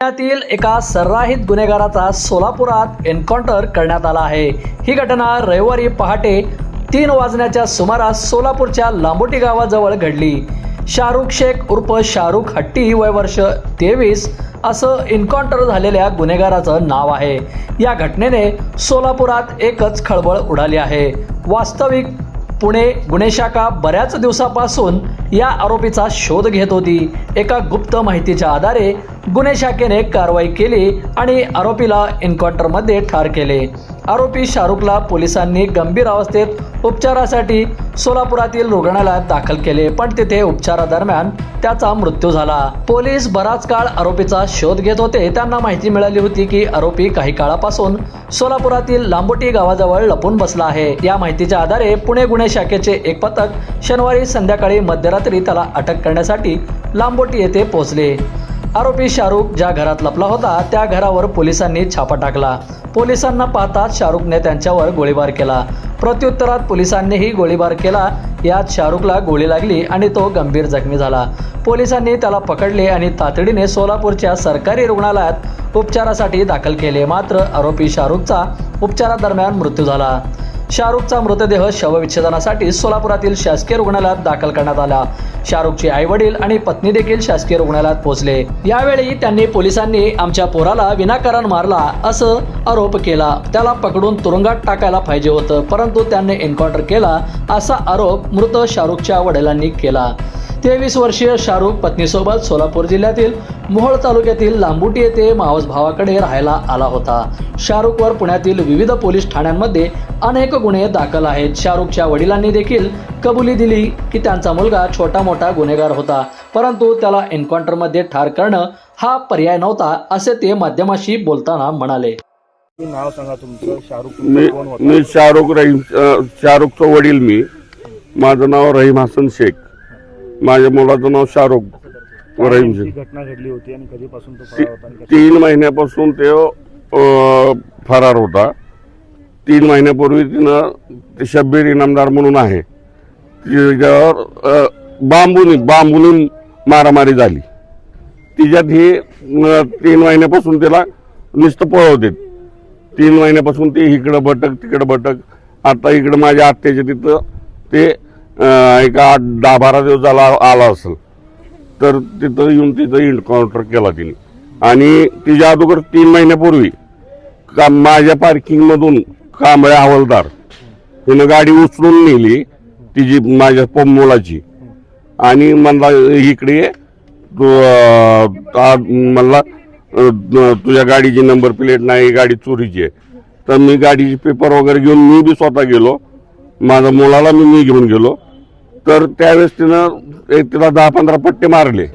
पुण्यातील एका सर्राहित गुन्हेगाराचा सोलापुरात एन्काउंटर करण्यात आला आहे. ही घटना रविवारी पहाटे तीन वाजण्याच्या सुमारास सोलापूरच्या लांबोटी गावाजवळ घडली. शाहरुख शेख उर्फ शाहरुख हट्टी वय वर्ष तेवीस असं एन्काउंटर झालेल्या गुन्हेगाराचं नाव आहे. या घटनेने सोलापुरात एकच खळबळ उडाली आहे. वास्तविक पुणे गुन्हे शाखा बऱ्याच दिवसापासून या आरोपीचा शोध घेत होती. एका गुप्त माहितीच्या आधारे गुन्हे शाखेने कारवाई केली आणि आरोपीला एन्काउंटरमध्ये ठार केले. आरोपी शाहरुखला पोलिसांनी गंभीर अवस्थेत उपचारासाठी सोलापुरातील रुग्णालयात दाखल केले पण तिथे उपचारादरम्यान त्याचा मृत्यू झाला. पोलीस बराच काळ आरोपीचा शोध घेत होते. त्यांना माहिती मिळाली होती की आरोपी काही काळापासून सोलापुरातील लांबोटी गावाजवळ लपून बसला आहे. या माहितीच्या आधारे पुणे गुन्हे शाखेचे एक पथक शनिवारी संध्याकाळी मध्यरात्री त्याला अटक करण्यासाठी लांबोटी येथे पोहोचले. आरोपी शाहरुख ज्या घरात लपला होता त्या घरावर पोलिसांनी छापा टाकला. पोलिसांना पाहताच शाहरुखने त्यांच्यावर गोळीबार केला. प्रत्युत्तरात पोलिसांनीही गोळीबार केला. यात शाहरुखला गोळी लागली आणि तो गंभीर जखमी झाला. पोलिसांनी त्याला पकडले आणि तातडीने सोलापूरच्या सरकारी रुग्णालयात उपचारासाठी दाखल केले. मात्र आरोपी शाहरुखचा उपचारादरम्यान मृत्यू झाला. शाहरुखचा मृतदेह शवविच्छेदनासाठी सोलापुरातील शासकीय रुग्णालयात दाखल करण्यात आला. शाहरुखचे आई वडील आणि पत्नी देखील शासकीय रुग्णालयात पोहोचले. यावेळी त्यांनी पोलिसांनी आमच्या पोराला विनाकारण मारला असं आरोप केला. त्याला पकडून तुरुंगात टाकायला पाहिजे होतं परंतु त्यांनी एन्काउंटर केला असा आरोप मृत शाहरुखच्या वडिलांनी केला. तेवीस वर्षीय शाहरुख पत्नीसोबत सोलापूर जिल्ह्यातील मोहोळ तालुक्यातील लांबुटी येथे मावस भावाकडे राहायला आला होता. शाहरुखवर पुण्यातील विविध पोलीस ठाण्यांमध्ये अनेक गुन्हे दाखल आहेत. शाहरुखच्या वडिलांनी देखील कबुली दिली की त्यांचा मुलगा छोटा मोठा गुन्हेगार होता. परंतु त्याला एन्काउंटरमध्ये ठार करणं हा पर्याय नव्हता असे ते माध्यमाशी बोलताना म्हणाले. नाव सांगा तुमचं. शाहरुख मी शाहरुख रहीम शाहरुखचा वडील मी. माझं नाव रहीम हसन शेख. माझ्या मुलाचं नाव शाहरुख रहीम ती शेख घटना घडली होती आणि कधीपासून तो फरार होता आणि कशा- तीन महिन्यापासून ते अ, फरार होता. तीन महिन्यापूर्वी तिनं ते शब्बीर इनामदार म्हणून आहे. तिच्यावर अ, बांबूनी बांबूनी मारामारी झाली. तिच्यात ही अ, तीन महिन्यापासून तिला नुसतं पळवते तीन महिन्यापासून ते इकडं भटक तिकडं भटक. आता इकडं माझ्या आत्याच्या तिथं ते एक आठ दहा बारा दिवस झाला आला असेल. तर तिथं येऊन तिथं इन्काउंटर केला तिने. आणि तिच्या अगोदर तीन महिन्यापूर्वी का माझ्या पार्किंगमधून कांबळे हवालदार तिनं गाडी उचलून नेली तिची माझ्या प- मुलाची. आणि म्हणला इकडे तू म्हणला तुझ्या गाडीची नंबर प्लेट नाही गाडी चोरीची आहे. तर मी गाडीचे पेपर वगैरे घेऊन मी बी स्वतः गेलो. माझ्या मुलाला मी मी घेऊन गेलो. तर त्यावेळेस तिनं एक तिला दहा पंधरा पट्टे मारले.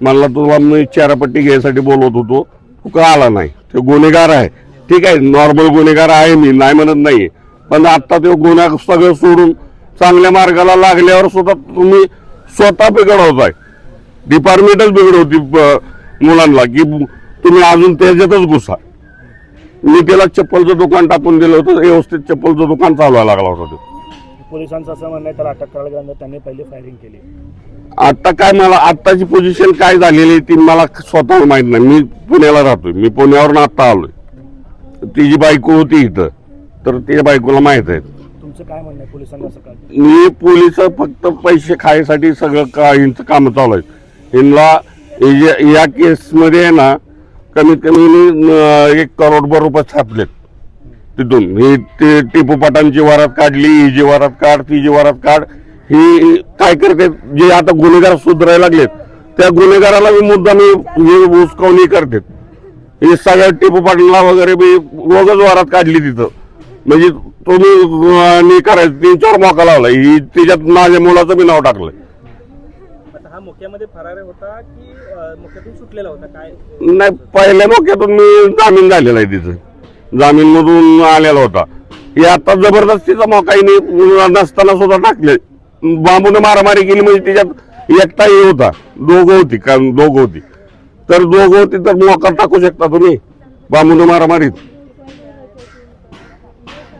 म्हणला तुला मी चारापट्टी घ्यायसाठी बोलवत होतो. तू का आला नाही? ते गुन्हेगार आहे. ठीक आहे नॉर्मल गुन्हेगार आहे मी नाही म्हणत नाही पण आता ते गुन्हा सगळं सोडून चांगल्या मार्गाला लागल्यावर सुद्धा तुम्ही स्वतः बिघडवताय डिपार्टमेंटच बिघडवती प- मुलांना की तुम्ही अजून त्याच्यातच घुसा. मी त्याला चप्पलचं दुकान टाकून दिलं होतं. व्यवस्थित चप्पलचं दुकान चालवायला लागला होता तो. पोलिसांचं असं म्हणणं आहे त्याला अटक करायला गेल्यानंतर त्यांनी पहिले फायरिंग केली. आता काय मला आत्ताची पोझिशन काय झालेली आहे ती मला स्वतः माहीत नाही. मी पुण्याला राहतोय. मी पुण्यावरून आता आलोय. तिची बायको होती इथं. तर तिच्या बायकोला माहीत आहे. तुमचं काय म्हणणं आहे पोलिसांनी असं काय मी पोलीस फक्त पैसे खायसाठी सगळं का यांचं काम चालू आहेत. यांना हे जे- या केसमध्ये आहे ना कमीत कमी अं, एक करोडभर रुपये छापलेत. तिथून. ही ते टिपू पाटांची वरात काढली ही जी वरात काढ ती जी वरात काढ ही काय करते जे आता गुन्हेगार सुधारायला लागलेत त्या गुन्हेगाराला मी मुद्दा मी हे उचकवणी करते. हे सगळ्या टिपू पाटला वगैरे मी रोजच वरात काढली तिथं. म्हणजे तुम्ही करायचं तीन चार मोका लावला ही त्याच्यात माझ्या मुलाचं मी नाव टाकलंय. आता हा मोक्यामध्ये फरार होता की अ, मोक्यातून सुटलेला होता? काय? नाही पहिल्या मोक्यातून मी जामीन झालेला आहे तिथं. जामीन मधून आलेला होता. हे आता जबरदस्तीचा मोकाईने नसताना सुद्धा टाकले. बांबून मारामारी केली म्हणजे त्याच्यात एकटा हे होता. दोघं होती कारण दोघं होती. तर दोघं होती तर मोका टाकू शकता तुम्ही बांबून मारामारीत?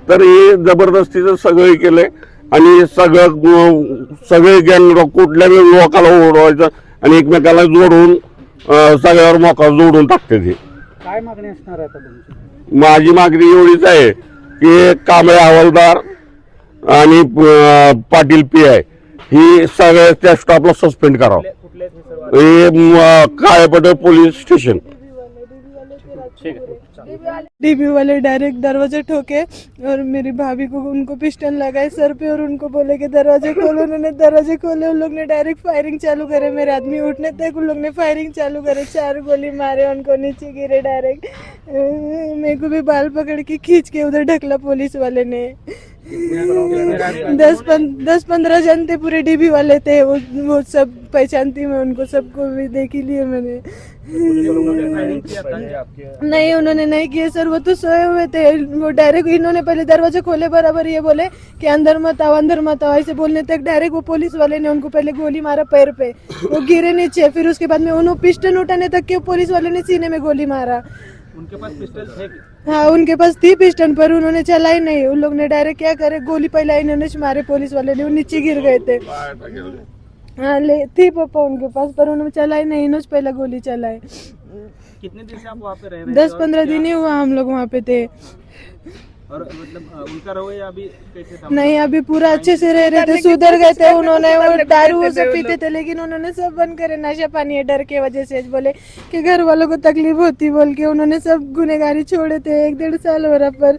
तर हे जबरदस्तीचं सगळं हे केलंय. आणि सगळं सगळे गँग कुठल्या लोकाला ओढवायचं आणि एकमेकाला जोडून सगळ्यावर मोका जोडून टाकते ते काय मागणी असणार आता तुमची? माझी मागणी एवढीच आहे की कांबळे हवालदार आणि पाटील पी आय ही सगळ्या त्या स्टॉपला सस्पेंड करावं. हे काळेपटे पोलीस स्टेशन. डीबी वाले डायरेक्ट दरवाजे ठोके और मेरी भाभी को उनको पिस्टन लगाए सर पे और उनको बोले कि दरवाजे खोलो, उन्होंने दरवाजे खोले, उन लोग ने डायरेक्ट फायरिंग चालू करे। मेरे आदमी उठने तक उन लोग ने फायरिंग चालू करे, चार गोली मारे, उनको नीचे गिरे डायरेक्ट। मेरे को भी बाल पकड़ के खींच के उधर ढकला पुलिस वाले ने। दस पन, दस पंद्रह जन थे पूरे डीबी वाले थे वो वो सब पहचानती मैं उनको सबको भी देख ही लिए मैंने। किया नहीं उन्होंने नहीं किए सर वो तो सोए हुए थे। वो डायरेक्ट इन्होंने पहले दरवाजे खोले बराबर ये बोले कि अंदर मत आओ अंदर मत आओ। ऐसे बोलने तक डायरेक्ट वो पुलिस वाले ने उनको पहले गोली मारा पैर पे। वो गिरे नीचे फिर उसके बाद में उन्होंने पिस्टन उठाने तक के पुलिस वाले ने सीने में गोली मारा। उनके पास पिस्टल थे हाँ उनके पास थी पिस्टन पर उन्होंने चलाई नहीं। उन लोग ने डायरेक्ट क्या करे गोली पहले इन्होंने मारे पुलिस वाले ने वो नीचे गिर गए थे। हाँ ले थी पापा उनके पास पर उन्होंने चलाई नहीं इन्होंने पहले गोली चलाई। कितने दिन से आप वहाँ पे रह दस पंद्रह दिन ही हुआ हम लोग वहाँ पे थे। और मतलब उनका रवैया अभी कैसे था? नहीं अभी पूरा अच्छे से रह रहे थे सुधर गए थे उन्होंने वो दारू वो सब पीते थे लेकिन उन्होंने सब बंद करे नशा पानी है डर के वजह से। बोले कि घर वालों को तकलीफ होती बोल के उन्होंने सब गुनेगारी छोड़े थे एक डेढ़ साल हो रहा पर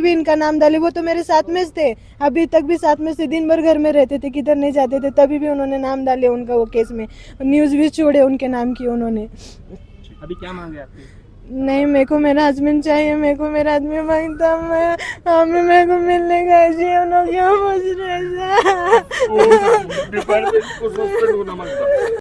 भी इनका नाम डाले वो तो मेरे साथ में थे। अभी तक भी साथ में से दिन भर घर में रहते थे किधर नहीं जाते थे तभी भी उन्होंने नाम डाले उनका वो केस में। न्यूज़ भी छोड़े उनके नाम की उन्होंने। अभी क्या मांगे आपकी? नहीं मेरे को मेरा हस्बैंड चाहिए मेरे को मेरा आदमी माँगता मैं। हमें मेरे को मिलने का चाहिए उन्होंने क्यों पूछ रहे हैं?